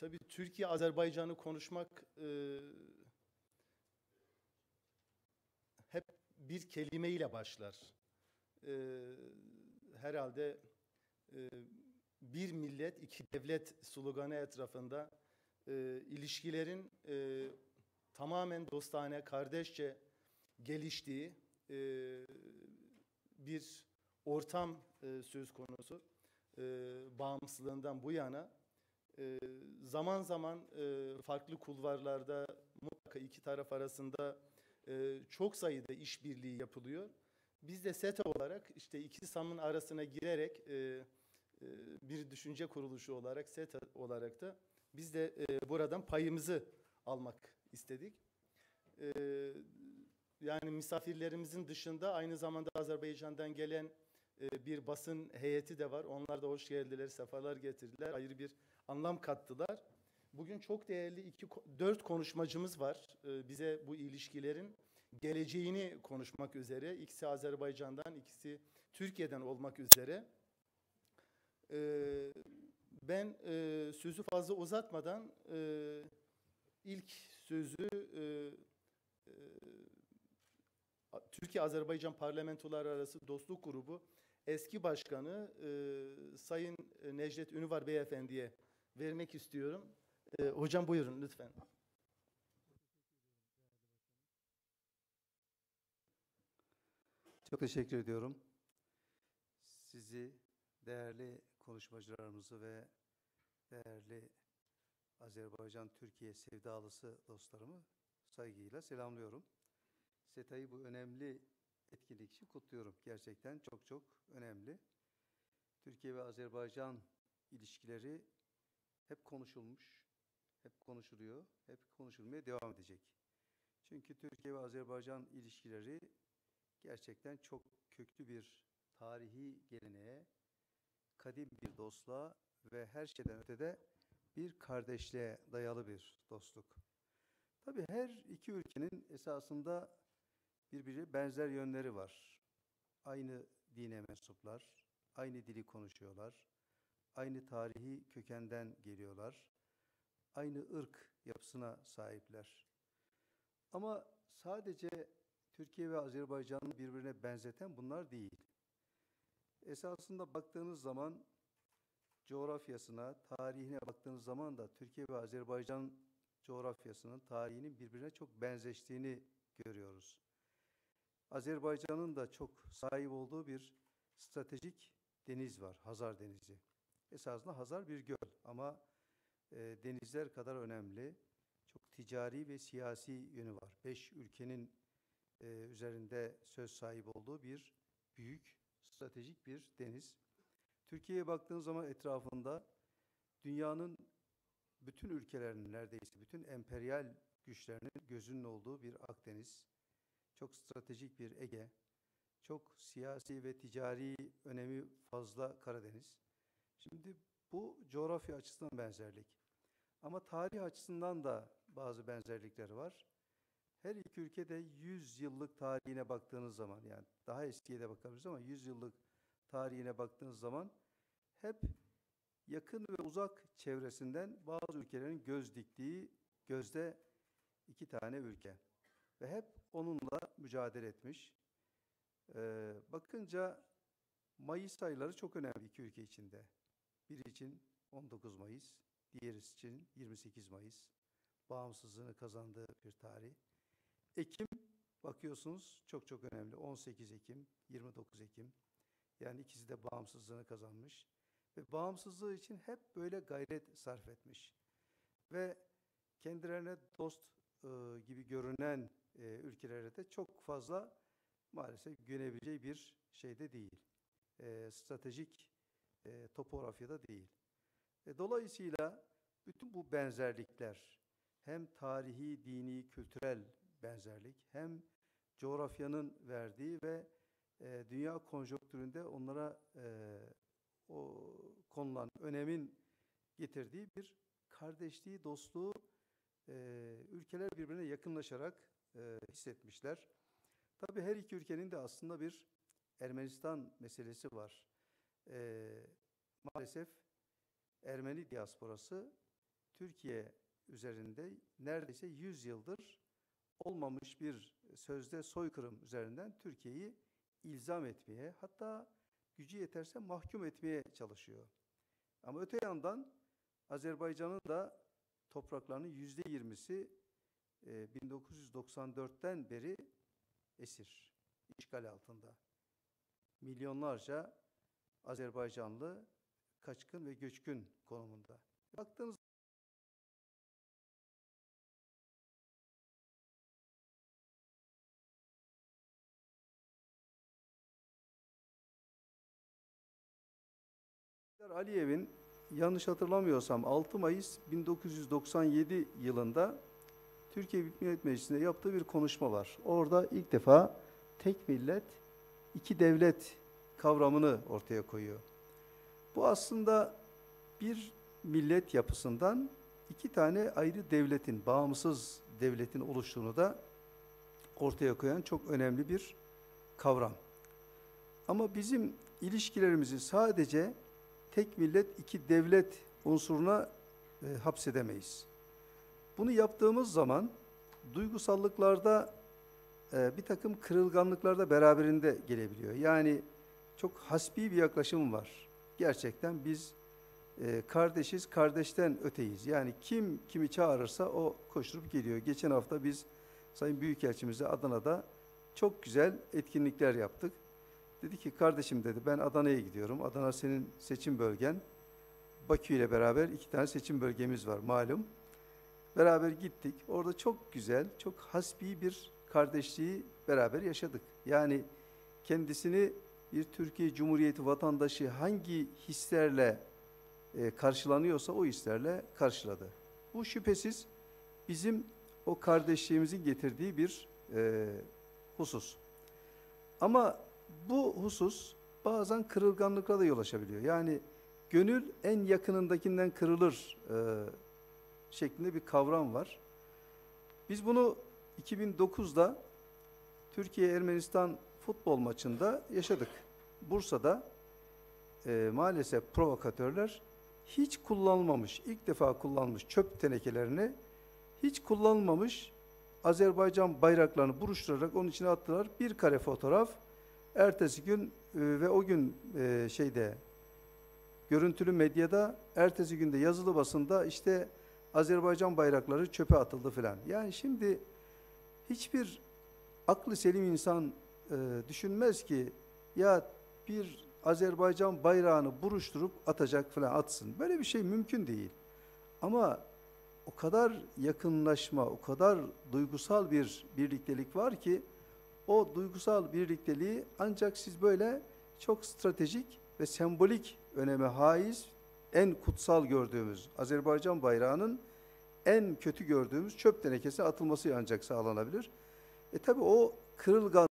tabii Türkiye Azerbaycan'ı konuşmak e, hep bir kelimeyle başlar. E, herhalde e, bir millet iki devlet sloganı etrafında e, ilişkilerin e, tamamen dostane, kardeşçe geliştiği e, bir ortam e, söz konusu. E, bağımsızlığından bu yana e, zaman zaman e, farklı kulvarlarda mutlaka iki taraf arasında e, çok sayıda işbirliği yapılıyor. Biz de SETA olarak işte iki SAM'ın arasına girerek e, e, bir düşünce kuruluşu olarak SETA olarak da biz de e, buradan payımızı almak istedik. E, yani misafirlerimizin dışında aynı zamanda Azerbaycan'dan gelen e, bir basın heyeti de var. Onlar da hoş geldiler, sefalar getirdiler. Ayrı bir anlam kattılar. Bugün çok değerli iki, dört konuşmacımız var. E, bize bu ilişkilerin geleceğini konuşmak üzere. İkisi Azerbaycan'dan, ikisi Türkiye'den olmak üzere. E, ben sözü fazla uzatmadan ilk sözü Türkiye-Azerbaycan Parlamentolar Arası Dostluk Grubu eski başkanı e, Sayın Necdet Ünüvar Beyefendi'ye vermek istiyorum. E, hocam buyurun lütfen. Çok teşekkür ediyorum. Sizi, değerli konuşmacılarımızı ve değerli Azerbaycan-Türkiye sevdalısı dostlarımı saygıyla selamlıyorum. SETA'yı bu önemli etkinlik için kutluyorum. Gerçekten çok çok önemli. Türkiye ve Azerbaycan ilişkileri hep konuşulmuş, hep konuşuluyor, hep konuşulmaya devam edecek. Çünkü Türkiye ve Azerbaycan ilişkileri gerçekten çok köklü bir tarihi geleneğe, kadim bir dostluğa ve her şeyden ötede bir kardeşliğe dayalı bir dostluk. Tabii her iki ülkenin esasında birbiri benzer yönleri var. Aynı dine mensuplar, aynı dili konuşuyorlar, aynı tarihi kökenden geliyorlar, aynı ırk yapısına sahipler. Ama sadece Türkiye ve Azerbaycan'ı birbirine benzeten bunlar değil. Esasında baktığınız zaman coğrafyasına, tarihine baktığınız zaman da Türkiye ve Azerbaycan coğrafyasının, tarihinin birbirine çok benzeştiğini görüyoruz. Azerbaycan'ın da çok sahip olduğu bir stratejik deniz var, Hazar Denizi. Esasında Hazar bir göl ama e, denizler kadar önemli. Çok ticari ve siyasi yönü var. Beş ülkenin e, üzerinde söz sahibi olduğu bir büyük, stratejik bir deniz. Türkiye'ye baktığınız zaman etrafında dünyanın bütün ülkelerinin neredeyse bütün emperyal güçlerinin gözünün olduğu bir Akdeniz, çok stratejik bir Ege, çok siyasi ve ticari önemi fazla Karadeniz. Şimdi bu coğrafya açısından benzerlik. Ama tarih açısından da bazı benzerlikleri var. Her iki ülkede 100 yıllık tarihine baktığınız zaman yani daha eskiye de bakabiliriz ama 100 yıllık tarihine baktığınız zaman hep yakın ve uzak çevresinden bazı ülkelerin göz diktiği gözde iki tane ülke ve hep onunla mücadele etmiş. Ee, bakınca Mayıs ayları çok önemli iki ülke içinde. Biri için 19 Mayıs, diğeri için 28 Mayıs. Bağımsızlığını kazandığı bir tarih. Ekim bakıyorsunuz çok çok önemli. 18 Ekim, 29 Ekim. Yani ikisi de bağımsızlığını kazanmış. Ve bağımsızlığı için hep böyle gayret sarf etmiş. Ve kendilerine dost e, gibi görünen e, ülkelere de çok fazla maalesef güvenebileceği bir şeyde değil. E, stratejik e, topografyada değil. E, dolayısıyla bütün bu benzerlikler hem tarihi, dini, kültürel benzerlik hem coğrafyanın verdiği ve e, dünya konjonktüründe onlara e, o konulan önemin getirdiği bir kardeşliği, dostluğu e, ülkeler birbirine yakınlaşarak e, hissetmişler. Tabii her iki ülkenin de aslında bir Ermenistan meselesi var. E, maalesef Ermeni diasporası Türkiye üzerinde neredeyse 100 yıldır olmamış bir sözde soykırım üzerinden Türkiye'yi ilzam etmeye hatta gücü yeterse mahkum etmeye çalışıyor. Ama öte yandan Azerbaycan'ın da topraklarının yüzde yirmisi 1994'ten beri esir, işgal altında. Milyonlarca Azerbaycanlı kaçkın ve göçkün konumunda. Baktığınız Aliyev'in yanlış hatırlamıyorsam 6 Mayıs 1997 yılında Türkiye Büyük Millet Meclisi'nde yaptığı bir konuşma var. Orada ilk defa tek millet, iki devlet kavramını ortaya koyuyor. Bu aslında bir millet yapısından iki tane ayrı devletin, bağımsız devletin oluştuğunu da ortaya koyan çok önemli bir kavram. Ama bizim ilişkilerimizi sadece tek millet, iki devlet unsuruna e, hapsedemeyiz. Bunu yaptığımız zaman duygusallıklarda e, bir takım kırılganlıklar da beraberinde gelebiliyor. Yani çok hasbi bir yaklaşım var. Gerçekten biz e, kardeşiz, kardeşten öteyiz. Yani kim kimi çağırırsa o koşturup geliyor. Geçen hafta biz Sayın Büyükelçimizle Adana'da çok güzel etkinlikler yaptık. Dedi ki kardeşim dedi ben Adana'ya gidiyorum. Adana senin seçim bölgen. Bakü ile beraber iki tane seçim bölgemiz var malum. Beraber gittik. Orada çok güzel, çok hasbi bir kardeşliği beraber yaşadık. Yani kendisini bir Türkiye Cumhuriyeti vatandaşı hangi hislerle e, karşılanıyorsa o hislerle karşıladı. Bu şüphesiz bizim o kardeşliğimizin getirdiği bir e, husus. Ama bu husus bazen kırılganlıkla da yol açabiliyor. Yani gönül en yakınındakinden kırılır e, şeklinde bir kavram var. Biz bunu 2009'da Türkiye-Ermenistan futbol maçında yaşadık. Bursa'da e, maalesef provokatörler hiç kullanılmamış, ilk defa kullanmış çöp tenekelerini hiç kullanılmamış Azerbaycan bayraklarını buruşturarak onun içine attılar. Bir kare fotoğraf. Ertesi gün e, ve o gün e, şeyde görüntülü medyada, ertesi günde yazılı basında işte Azerbaycan bayrakları çöpe atıldı filan. Yani şimdi hiçbir aklı selim insan e, düşünmez ki ya bir Azerbaycan bayrağını buruşturup atacak filan atsın. Böyle bir şey mümkün değil. Ama o kadar yakınlaşma, o kadar duygusal bir birliktelik var ki o duygusal birlikteliği ancak siz böyle çok stratejik ve sembolik öneme haiz en kutsal gördüğümüz Azerbaycan bayrağının en kötü gördüğümüz çöp tenekesi atılması ancak sağlanabilir. E tabi o kırılgan